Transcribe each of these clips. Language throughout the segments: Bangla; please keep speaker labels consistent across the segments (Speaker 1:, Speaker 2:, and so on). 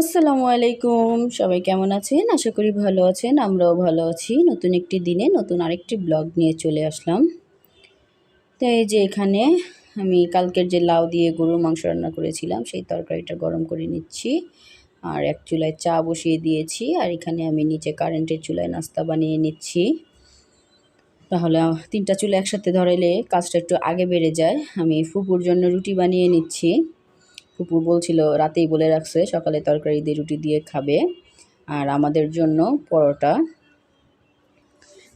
Speaker 1: আসসালামু আলাইকুম। সবাই কেমন আছেন? আশা করি ভালো আছেন। আমরাও ভালো আছি। নতুন একটি দিনে নতুন আরেকটি ব্লগ নিয়ে চলে আসলাম। তো এই যে এখানে আমি কালকের যে লাউ দিয়ে গরুর মাংস রান্না করেছিলাম, সেই তরকারিটা গরম করে নিচ্ছি। আর এক চুলায় চা বসিয়ে দিয়েছি। আর এখানে আমি নিচে কারেন্টের চুলায় নাস্তা বানিয়ে নিচ্ছি। তাহলে তিনটা চুলা একসাথে ধরাইলে কাজটা একটু আগে বেড়ে যায়। আমি ফুপুর জন্য রুটি বানিয়ে নিচ্ছি। ফুপু বলছিল, রাতেই বলে রাখছে, সকালে তরকারি দিয়ে রুটি দিয়ে খাবে আর আমাদের জন্য পরোটা।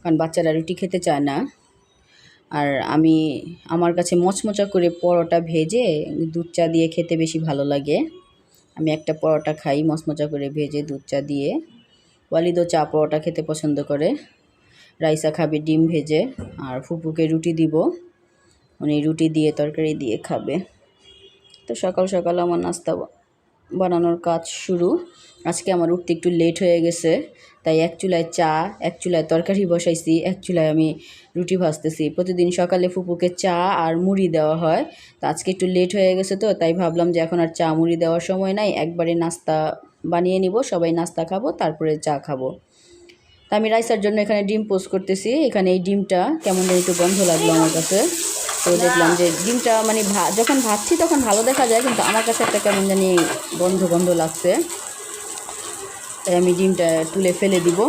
Speaker 1: কারণ বাচ্চারা রুটি খেতে চায় না। আর আমি, আমার কাছে মচমচা করে পরোটা ভেজে দুধ চা দিয়ে খেতে বেশি ভালো লাগে। আমি একটা পরোটা খাই, মচমচা করে ভেজে দুধ চা দিয়ে। ওয়ালিদও চা পরোটা খেতে পছন্দ করে। রাইসা খাবে ডিম ভেজে আর ফুপুকে রুটি দিব। উনি রুটি দিয়ে তরকারি দিয়ে খাবে। তো সকাল সকাল আমার নাস্তা বানানোর কাজ শুরু। আজকে আমার উঠতে একটু লেট হয়ে গেছে, তাই এক চুলায় চা, এক চুলায় তরকারি বসাইছি, এক চুলায় আমি রুটি ভাজতেছি। প্রতিদিন সকালে ফুপুকে চা আর মুড়ি দেওয়া হয়। তো আজকে একটু লেট হয়ে গেছে তো, তাই ভাবলাম যে এখন আর চা মুড়ি দেওয়ার সময় নাই, একবারে নাস্তা বানিয়ে নিব, সবাই নাস্তা খাব, তারপরে চা খাব। তা আমি রাইসার জন্য এখানে ডিম পোস্ট করতেছি। এখানে এই ডিমটা কেমন একটু গন্ধ লাগল আমার কাছে। তো দেখলাম যে ডিমটা মানে যখন ভাজছি তখন ভালো দেখা যায়, কিন্তু আমার কাছে একটা কেমন জানি গন্ধ গন্ধ লাগছে। তাই আমি ডিমটা তুলে ফেলে দিব।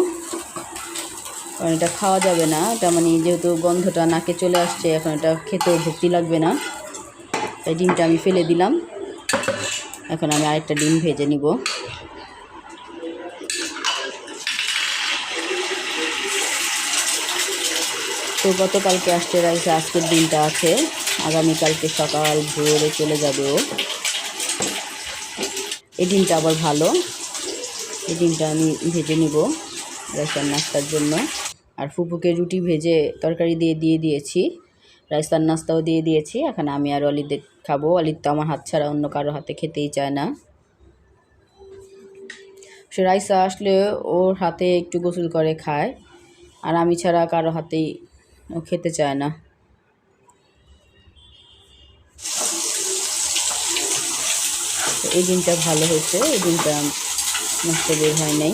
Speaker 1: কারণ এটা খাওয়া যাবে না। এটা মানে যেহেতু গন্ধটা নাকে চলে আসছে, এখন এটা খেতেও ভক্তি লাগবে না। তাই ডিমটা আমি ফেলে দিলাম। এখন আমি আরেকটা ডিম ভেজে নিব। তো গতকালকে আসতে রাইসে আজকের দিনটা আছে। আগামীকালকে সকাল ভোরে চলে যাবে ও। এই ডিমটা আবার ভালো। এই ডিমটা আমি ভেজে নিব রাইসার নাস্তার জন্য। আর ফুপুকে রুটি ভেজে তরকারি দিয়ে দিয়ে দিয়েছি। রাইসার নাস্তাও দিয়ে দিয়েছি। এখন আমি আর অলিদে খাব। অলিদ তো আমার হাত ছাড়া অন্য কারও হাতে খেতেই চায় না। সে রাইসা আসলে ওর হাতে একটু গোসল করে খায়। আর আমি ছাড়া কারও হাতেই ও খেতে চায় না। এই ডিমটা ভালো হয়েছে, এই ডিমটা নষ্ট বের হয় নাই।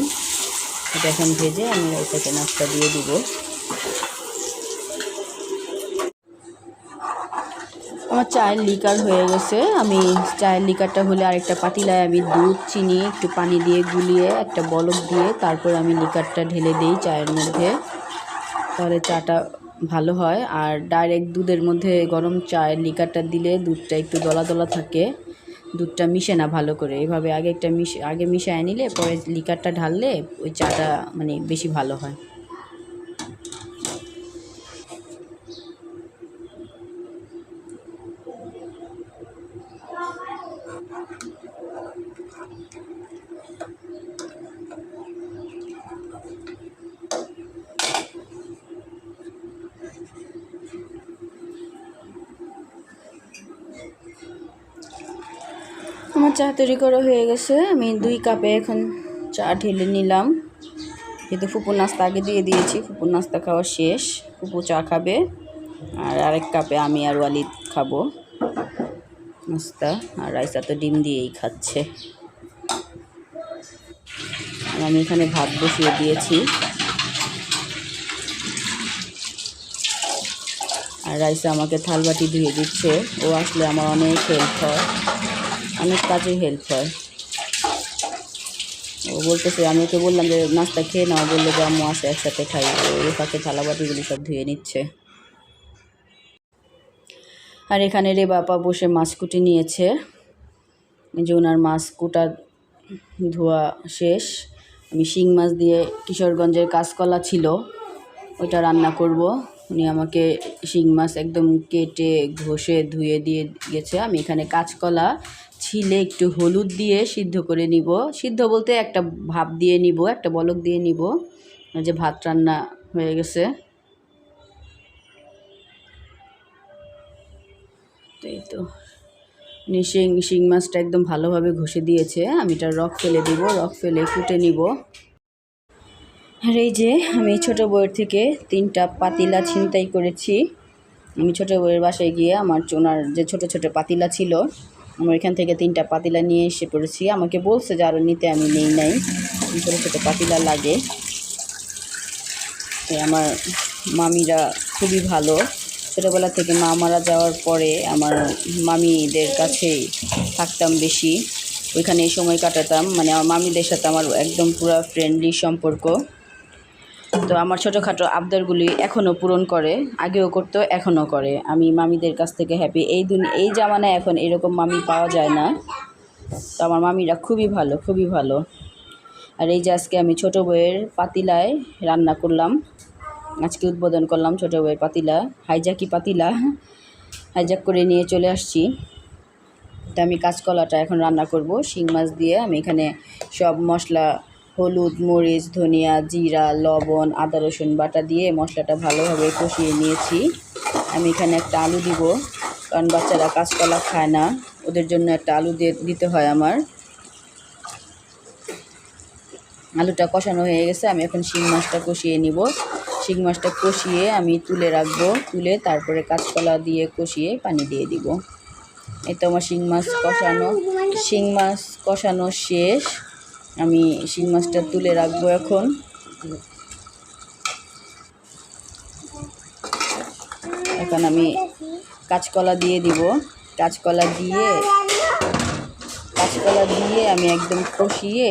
Speaker 1: এটা এখন ভেজে আমি রাইসাকে নাস্তা দিয়ে দিব। আমার চায়ের লিকার হয়ে গেছে। আমি চায়ের লিকারটা হলে আরেকটা পাতিলায় আমি দুধ, চিনি, একটু পানি দিয়ে গুলিয়ে একটা বলক দিয়ে তারপর আমি লিকারটা ঢেলে দিই চায়ের মধ্যে। তাহলে চাটা ভালো হয়। আর ডাইরেক্ট দুধের মধ্যে গরম চায়ের লিকারটা দিলে দুধটা একটু দলা দলা থাকে। দুধটা মিশে না ভালো করে। এভাবে আগে একটা মিশে, আগে মিশায় নিলে পরে লিকারটা ঢাললে ওই চাটা মানে বেশি ভালো হয়। চা তৈরি করা হয়ে গেছে। আমি দুই কাপে এখন চা ঢেলে নিলাম। যেহেতু ফুপুর নাস্তা আগে দিয়ে দিয়েছি। ফুপুর নাস্তা খাওয়া শেষ। ফুপু চা খাবে। আর আরেক কাপে আমি আর ওয়ালিদ খাব। নাস্তা। আর রাইসা তো ডিম দিয়েই খাচ্ছে। আর আমি এখানে ভাত বসিয়ে দিয়েছি। আর রাইসা আমাকে থালবাটি ধুয়ে দিচ্ছে। ও আসলে আমার অনেক হেল্প হয় অনেক কাজে হেল্প হয়। ও বলতেছে, আমি ওকে বললাম যে, নাস্তা খেয়ে নাও, বলল যে, আম্মু আসে একসাথে খাই। ওই ফাঁকে থালাবাটিগুলি সব ধুয়ে নিচ্ছে। আর এখানে রে বাপা বসে মাছ কুটি নিয়েছে। যে ওনার মাছ কুটা ধোয়া শেষ। আমি শিং মাছ দিয়ে কিশোরগঞ্জের কাঁচকলা ছিল, ওইটা রান্না করব। উনি আমাকে শিং মাছ একদম কেটে, ঘষে, ধুয়ে দিয়ে গেছে। আমি এখানে কাঁচকলা ছিলে একটু হলুদ দিয়ে সিদ্ধ করে নিব। সিদ্ধ বলতে একটা ভাপ দিয়ে নিব, একটা বলক দিয়ে নিব। যে ভাত রান্না হয়ে গেছে। এই তো। শিং শিং মাছটা একদম ভালোভাবে ঘষে দিয়েছে। আমি এটা রক ফেলে দিব, রক ফেলে ফুটে নিব। আর এই যে আমি ছোট বইয়ের থেকে তিনটা পাতিলা ছিনতাই করেছি। আমি ছোট বইয়ের বাসায় গিয়ে আমার চোনার যে ছোট ছোট পাতিলা ছিল আমার এখান থেকে তিনটা পাতিলা নিয়ে এসে পড়েছি। আমাকে বলছে যে আরও নিতে, আমি নেই নাই। ছোটো ছোটো পাতিলা লাগে। আমার মামিরা খুবই ভালো। ছোটোবেলা থেকে মা মারা যাওয়ার পরে আমার মামিদের কাছে থাকতাম বেশি। ওইখানে সময় কাটাতাম। মানে আমার মামিদের সাথে আমার একদম পুরো ফ্রেন্ডলি সম্পর্ক। তো আমার ছোটোখাটো আবদারগুলি এখনও পূরণ করে, আগেও করতো, এখনও করে। আমি মামিদের কাছ থেকে হ্যাপি এই দুনি, এই জামানায় এখন এরকম মামি পাওয়া যায় না। তো আমার মামিরা খুবই ভালো খুবই ভালো। আর এই যে আজকে আমি ছোটো বউয়ের পাতিলায় রান্না করলাম। আজকে উদ্বোধন করলাম ছোটো বউয়ের পাতিলা হাইজাকি পাতিলা। হাইজাক করে নিয়ে চলে আসছি। তো আমি কাঁচকলাটা এখন রান্না করব, শিং মাছ দিয়ে। আমি এখানে সব মশলা হলুদ, মরিচ, ধনিয়া, জিরা, লবণ, আদা, রসুন বাটা দিয়ে মশলাটা ভালোভাবে কষিয়ে নিয়েছি। আমি এখানে একটা আলু দিব, কারণ বাচ্চারা কাঁচকলা খায় না, ওদের জন্য একটা আলু দিয়ে দিতে হয় আমার। আলুটা কষানো হয়ে গেছে, আমি এখন শিং মাছটা কষিয়ে নিব। শিং মাছটা কষিয়ে আমি তুলে রাখব, তুলে তারপরে কাঁচকলা দিয়ে কষিয়ে পানি দিয়ে দিব। এই তো আমার শিং মাছ কষানো, শিং মাছ কষানো শেষ। আমি শিং মাছটা তুলে রাখব এখন। এখন আমি কাঁচকলা দিয়ে দিব। কাঁচকলা দিয়ে কাঁচকলা দিয়ে আমি একদম কষিয়ে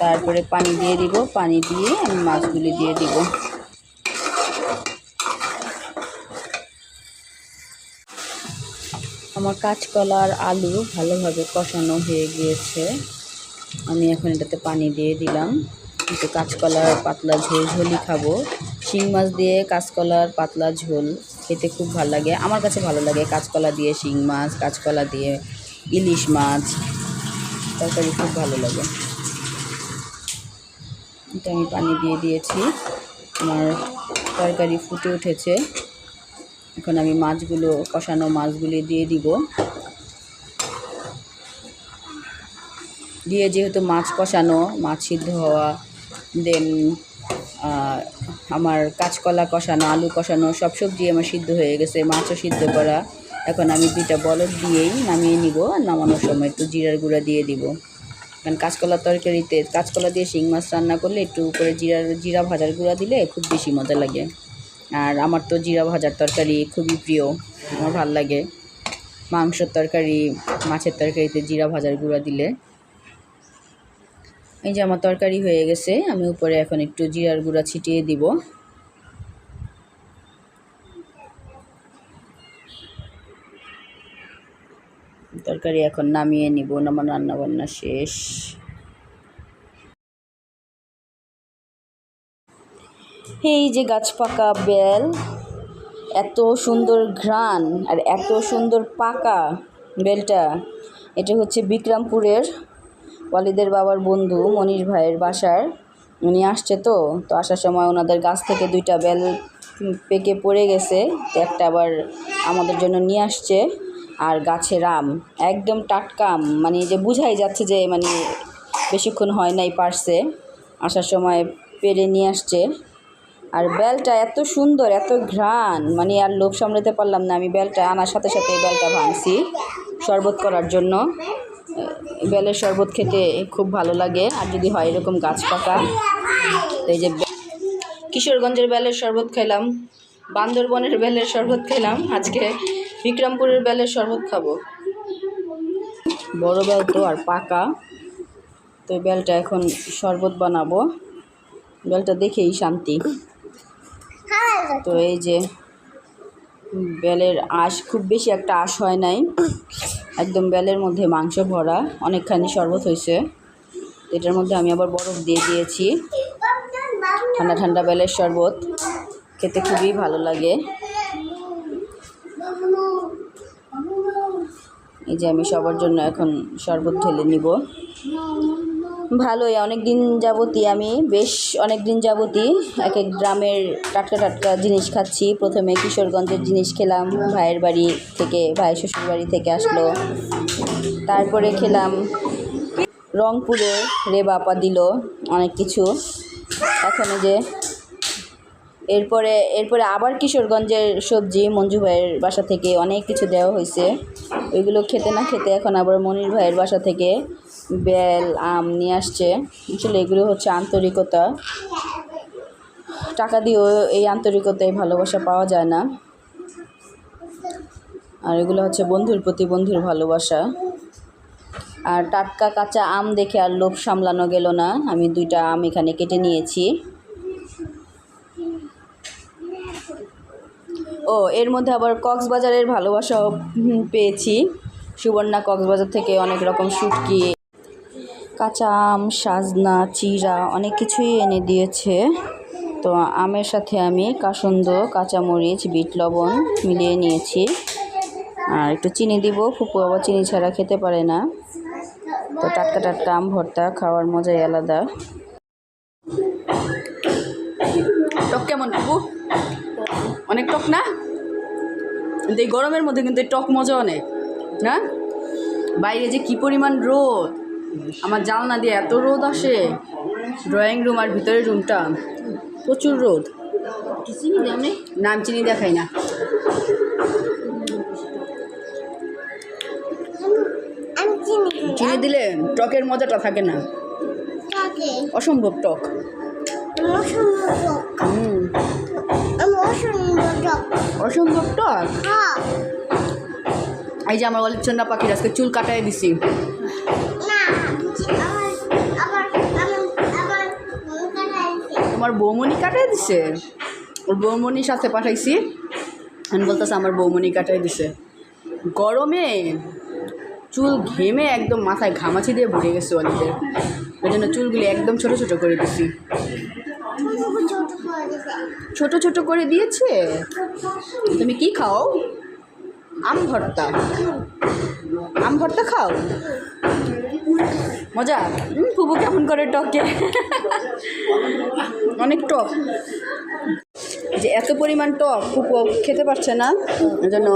Speaker 1: তারপরে পানি দিয়ে দিব। পানি দিয়ে আমি মাছগুলি দিয়ে দিব। আমার কাঁচকলা আর আলু ভালোভাবে কষানো হয়ে গিয়েছে। আমি এখন এটাতে পানি দিয়ে দিলাম। কিন্তু কাঁচকলার পাতলা ঝোল, ঝোলই খাব। শিং মাছ দিয়ে কাঁচকলার পাতলা ঝোল খেতে খুব ভালো লাগে। আমার কাছে ভালো লাগে কাঁচকলা দিয়ে শিং মাছ, কাঁচকলা দিয়ে ইলিশ মাছ। তরকারি খুব ভালো লাগে। এটা আমি পানি দিয়ে দিয়েছি। আমার তরকারি ফুটে উঠেছে। এখন আমি মাছগুলো, কষানো মাছগুলি দিয়ে দিব। দিয়ে যেহেতু মাছ কষানো, মাছ সিদ্ধ হওয়া দেন আমার কাঁচকলা কষানো, আলু কষানো, সব সবজি আমার সিদ্ধ হয়ে গেছে, মাছও সিদ্ধ করা। এখন আমি দুইটা বলদ দিয়েই নামিয়ে নিব নামানোর সময় একটু জিরার গুঁড়া দিয়ে দিব। কারণ কাঁচকলা তরকারিতে, কাঁচকলা দিয়ে শিং মাছ রান্না করলে একটু উপরে জিরার, জিরা ভাজার গুঁড়া দিলে খুব বেশি মজা লাগে। আর আমার তো জিরা ভাজার তরকারি খুবই প্রিয়, আমার ভালো লাগে। মাংসর তরকারি, মাছের তরকারিতে জিরা ভাজার গুঁড়া দিলে। এই যে আমার তরকারি হয়ে গেছে, আমি উপরে এখন একটু জিরার গুঁড়া ছিটিয়ে দিব। তরকারি এখন নামিয়ে নিব, আমার রান্নাবান্না শেষ। এই যে গাছ পাকা বেল, এত সুন্দর ঘ্রাণ আর এত সুন্দর পাকা বেলটা, এটা হচ্ছে বিক্রমপুরের ওয়ালিদের বাবার বন্ধু মনীষ ভাইয়ের বাসার, উনি আসছে তো তো আসার সময় ওনাদের গাছ থেকে দুইটা বেল পেকে পড়ে গেছে, তো একটা আবার আমাদের জন্য নিয়ে আসছে, আর গাছের আম একদম টাটকা মানে যে বুঝাই যাচ্ছে যে মানে বেশিক্ষণ হয় নাই পারছে, আসার সময় পেরে নিয়ে আসছে, আর বেলটা এত সুন্দর, এত ঘ্রাণ মানে আর লোভ সামলাতে পারলাম না, আমি বেলটা আনার সাথে সাথে এই বেলটা ভাঙছি, শরবত করার জন্য। বেলের শরবত খেতে খুব ভালো লাগে। আর যদি হয় এরকম গাছ পাকা। এই যে কিশোরগঞ্জের বেলের শরবত খেলাম। বান্দরবনের বেলের শরবত খেলাম। আজকে বিক্রমপুরের বেলের শরবত খাব। বড় বেল তো আর পাকা। তো বেলটা এখন শরবত বানাবো। বেলটা দেখেই শান্তি। তো এই যে বেলের আঁশ, খুব বেশি একটা আঁশ হয় নাই। একদম বেলের মধ্যে মাংস ভরা, অনেকখানি শরবত হয়েছে। এটার মধ্যে আমি আবার বরফ দিয়ে দিয়েছি। ঠান্ডা ঠান্ডা বেলের শরবত, খেতে খুবই ভালো লাগে। এই যে আমি সবার জন্য এখন শরবত ঢেলে নিব। ভালোই অনেক দিন যাবতই আমি, বেশ অনেক দিন যাবতই এক এক গ্রামের টাটকা টাটকা জিনিস খাচ্ছি। প্রথমে কিশোরগঞ্জের জিনিস খেলাম, ভাইয়ের বাড়ি থেকে ভাই শ্বশুর বাড়ি থেকে আসলো। তারপরে খেলাম, রংপুরে রে বাপা দিল অনেক কিছু। এখন যে, এরপরে এরপরে আবার কিশোরগঞ্জের সবজি, মঞ্জু ভাইয়ের বাসা থেকে অনেক কিছু দেওয়া হয়েছে। ওইগুলো খেতে না খেতে এখন আবার মনির ভাইয়ের বাসা থেকে বেল, আম নিয়ে আসছে। আসলে এগুলো হচ্ছে আন্তরিকতা। টাকা দিয়েও এই আন্তরিকতায় ভালোবাসা পাওয়া যায় না। আর এগুলো হচ্ছে বন্ধুর প্রতি বন্ধুর ভালোবাসা। আর টাটকা কাঁচা আম দেখে আর লোভ সামলানো গেল না। আমি দুইটা আম এখানে কেটে নিয়েছি। ও, এর মধ্যে আবার কক্সবাজারের ভালোবাসাও পেয়েছি। সুবর্ণা কক্সবাজার থেকে অনেক রকম শুটকি। কাঁচা আম, সাজনা, চিরা অনেক কিছুই এনে দিয়েছে। তো আমের সাথে আমি কাসন্দ, কাঁচামরিচ, বিট লবণ মিলিয়ে নিয়েছি। আর একটু চিনি দিব, ফুপু আবার চিনি ছাড়া খেতে পারে না। তো টাটকা টাটকা আম ভর্তা, খাওয়ার মজাই আলাদা। টক কেমন, ফুপু? অনেক টক না? কিন্তু এই গরমের মধ্যে কিন্তু টক মজা অনেক না? বাইরে যে কি পরিমাণ রোদ! আমার জানলা দিয়ে এত রোদ আসে। ড্রয়িং রুম আর ভিতরের রুমটা প্রচুর রোদ। নাম চিনি দেখাই না।
Speaker 2: চিনি
Speaker 1: দিলে টকের মজাটা থাকে না। অসম্ভব টক।
Speaker 2: অসম্ভব টক।
Speaker 1: হুম।
Speaker 2: আমি অসম্ভব টক।
Speaker 1: অসম্ভব টক?
Speaker 2: হ্যাঁ।
Speaker 1: এই যে আমার অলিচন্ডা পাখির আজকে চুল কাটাই দিছি। তোমার বৌমনি কাটাই দিছে। ওর বৌমনির সাথে পাঠাইছি। আমি বলতেছে আমার বৌমনি কাটাই দিছে। গরমে চুল ঘেমে একদম মাথায় ঘামাচি দিয়ে ভরে গেছে অলিদের ওই জন্য চুলগুলি একদম ছোট ছোট করে দিছি।
Speaker 2: ছোট
Speaker 1: ছোট করে দিয়েছে? তুমি কি খাও? আম ভর্তা। আম ভর্তা খাও? মজা? ফুবু কেমন করে টকে অনেক টক যে এত পরিমাণ টক ফুপু খেতে পারছে না ওই জন্য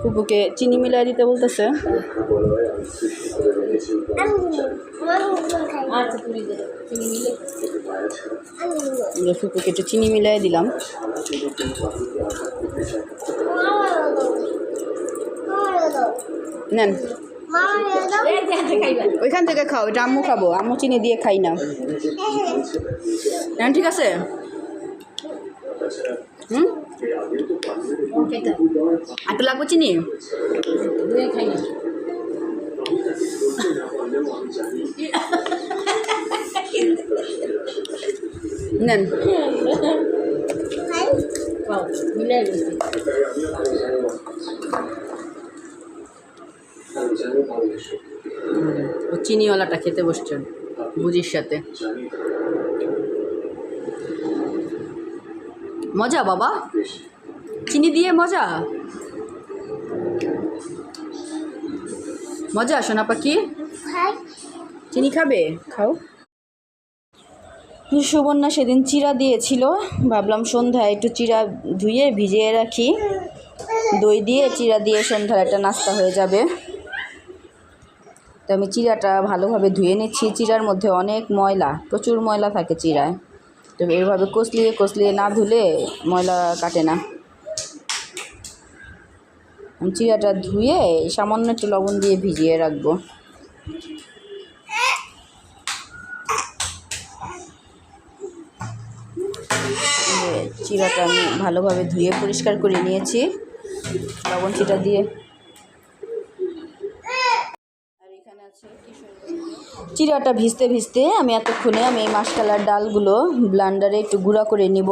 Speaker 1: ফুপুকে চিনি মিলাই দিতে বলতেছে। যে ফুপুকে একটু চিনি মিলাই দিলাম। নেন। ওইখান থেকে খাও, এটা আম্মু খাব। আম্মু চিনি দিয়ে খাই না। নেন ঠিক আছে? হুম? একটু লাগবে চিনি? নেন।
Speaker 2: খাই।
Speaker 1: ও চিনিওয়ালাটা খেতে বসছেন বুজির সাথে। মজা বাবা? চিনি দিয়ে মজা? মজা সোনা পাখি। চিনি খাবে? খাও। সুবর্ণা সেদিন চিরা দিয়েছিল। ভাবলাম সন্ধ্যায় একটু চিরা ধুয়ে ভিজিয়ে রাখি। দই দিয়ে চিরা দিয়ে সন্ধ্যার একটা নাস্তা হয়ে যাবে। তো আমি চিরাটা ভালোভাবে ধুয়ে নিচ্ছি। চিরার মধ্যে অনেক ময়লা, প্রচুর ময়লা থাকে চিরায়। তো এইভাবে কষলিয়ে কষলিয়ে না ধুলে ময়লা কাটে না। আমি চিরাটা ধুয়ে সামান্য একটু লবণ দিয়ে ভিজিয়ে রাখব। চিরাটা আমি ভালোভাবে ধুয়ে পরিষ্কার করে নিয়েছি। লবণ চিটা দিয়ে আর এখানে আছে চিরাটা ভিজতে ভিজতে আমি এতক্ষণে আমি এই মাসকালার ডালগুলো ব্লান্ডারে একটু গুঁড়া করে নিব।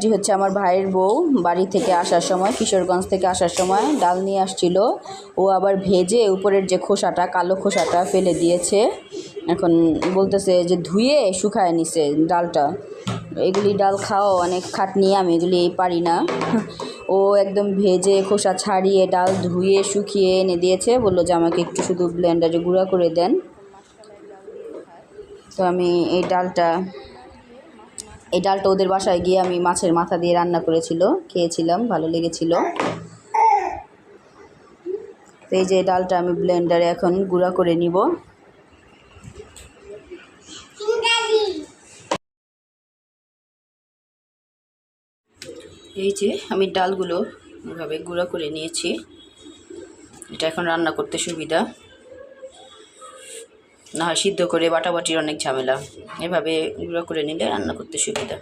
Speaker 1: যে হচ্ছে আমার ভাইয়ের বউ, বাড়ি থেকে আসার সময়, কিশোরগঞ্জ থেকে আসার সময় ডাল নিয়ে আসছিল। ও আবার ভেজে উপরের যে খোসাটা, কালো খোসাটা ফেলে দিয়েছে। এখন বলতেছে যে ধুয়ে শুকায় নিছে ডালটা। এগুলি ডাল খাও অনেক খাটনি, আমি এগুলি পারি না। ও একদম ভেজে খোসা ছাড়িয়ে ডাল ধুয়ে শুকিয়ে এনে দিয়েছে। বলল যে আমাকে একটু শুধু ব্লেন্ডারে গুঁড়া করে দেন। তো আমি এই ডালটা এই ডালটা ওদের বাসায় গিয়ে আমি মাছের মাথা দিয়ে রান্না করেছিল, খেয়েছিলাম, ভালো লেগেছিল। তো এই যে ডালটা আমি ব্লেন্ডারে এখন গুঁড়া করে নিব। এই যে আমি ডালগুলো এভাবে গুঁড়া করে নিয়েছি। এটা এখন রান্না করতে সুবিধা। না হয় সিদ্ধ করে বাটাবাটির অনেক ঝামেলা। এভাবে গুঁড়ো করে নিলে রান্না করতে সুবিধা।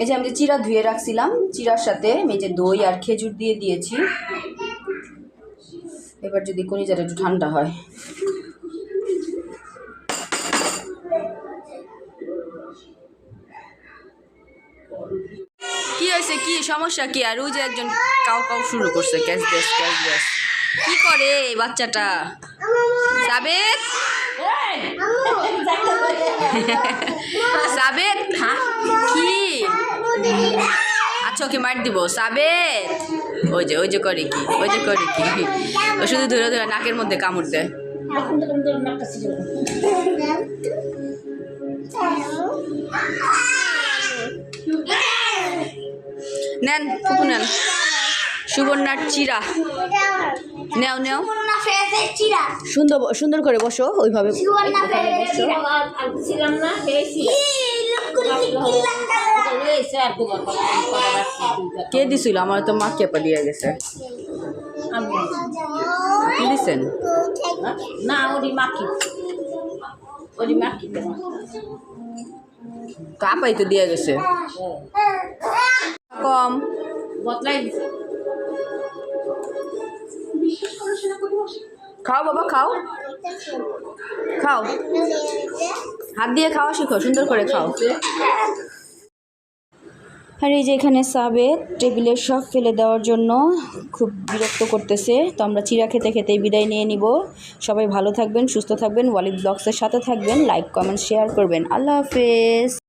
Speaker 1: এই যে আমি যে চিরা ধুয়ে রাখছিলাম, চিরার সাথে আমি যে দই আর খেজুর দিয়ে দিয়েছি। এবার যদি কলিজাটা একটু ঠান্ডা হয়। কি হয়েছে? কি সমস্যা কি? আর ওই যে একজন কাউ কাউ শুরু করছে ক্যাশ ব্যাস ক্যাশ ব্যাস। কি করে বাচ্চাটা? সাবেদ সাবেদ কি? আচ্ছা ওকে মার দিব। সাবেদ ওই যে ওই যে করে কি, ওই যে করে কি। ও শুধু ধরে ধরে নাকের মধ্যে কামড় দেয়। নেন ফুপু নেন। সুবর্ণার চিরা। নেও নেও। সুন্দর সুন্দর করে বসো ওইভাবে
Speaker 2: লোকগুলো কি
Speaker 1: দিছিল? আমার তো মা কেপা দিয়ে গেছে। দিছেন?
Speaker 3: না ওরি মাখি। ওরি মাখি
Speaker 1: কাপাই তো দিয়ে গেছে। কম।
Speaker 3: বদলাই দিছে।
Speaker 1: খাও বাবা, খাও। খাও। হাত দিয়ে খাওয়া শিখো, সুন্দর করে খাও। আর এই যে এখানে সাবে টেবিলের সব ফেলে দেওয়ার জন্য খুব বিরক্ত করতেছে। তো আমরা চিরা খেতে খেতেই বিদায় নিয়ে নিব। সবাই ভালো থাকবেন, সুস্থ থাকবেন, ওয়ালিদ ব্লগসের সাথে থাকবেন, লাইক, কমেন্ট, শেয়ার করবেন। আল্লাহ হাফেজ।